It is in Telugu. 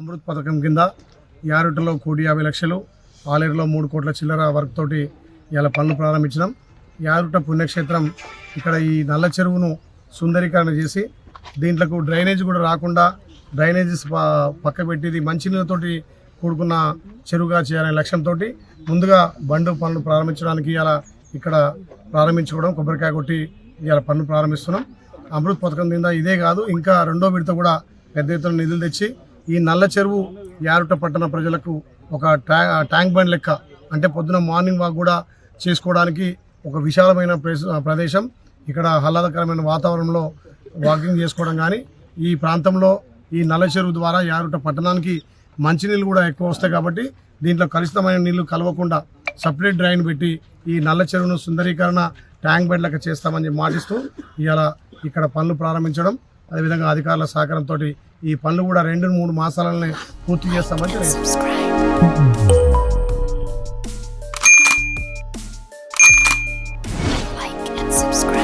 అమృత్ పథకం కింద యారుటలో కోటి యాభై లక్షలు ఆలేరులో మూడు కోట్ల చిల్లర వర్క్ తోటి ఇలా పనులు ప్రారంభించినాం. యారుట పుణ్యక్షేత్రం ఇక్కడ ఈ నల్ల చెరువును సుందరీకరణ చేసి దీంట్లకు డ్రైనేజ్ కూడా రాకుండా డ్రైనేజెస్ పక్క పెట్టి మంచినీళ్ళతోటి కూడుకున్న చెరువుగా చేయాలనే లక్ష్యంతో ముందుగా బండు పనులు ప్రారంభించడానికి ఇలా ఇక్కడ ప్రారంభించుకోవడం కొబ్బరికాయ కొట్టి ఇలా పనులు ప్రారంభిస్తున్నాం. అమృత్ పథకం కింద ఇదే కాదు ఇంకా రెండో విడత కూడా పెద్ద ఎత్తున నిధులు తెచ్చి ఈ నల్ల చెరువు యారుట పట్టణ ప్రజలకు ఒక ట్యా- ట్యాంక్ బండ్ లెక్క అంటే పొద్దున మార్నింగ్ వాక్ కూడా చేసుకోవడానికి ఒక విశాలమైన ప్రదేశం. ఇక్కడ ఆహ్లాదకరమైన వాతావరణంలో వాకింగ్ చేసుకోవడం కానీ ఈ ప్రాంతంలో ఈ నల్ల చెరువు ద్వారా యారుట పట్టణానికి మంచినీళ్ళు కూడా ఎక్కువ వస్తాయి కాబట్టి దీంట్లో కలుషితమైన నీళ్ళు కలవకుండా సపరేట్ డ్రైన్ పెట్టి ఈ నల్ల చెరువును సుందరీకరణ ట్యాంక్ బెడ్లకు లెక్క చేస్తామని మాటిస్తూ ఇలా ఇక్కడ పనులు ప్రారంభించడం. అదేవిధంగా అధికారుల సహకారంతో ఈ పనులు కూడా రెండు మూడు మాసాలనే పూర్తి చేస్తామని subscribe.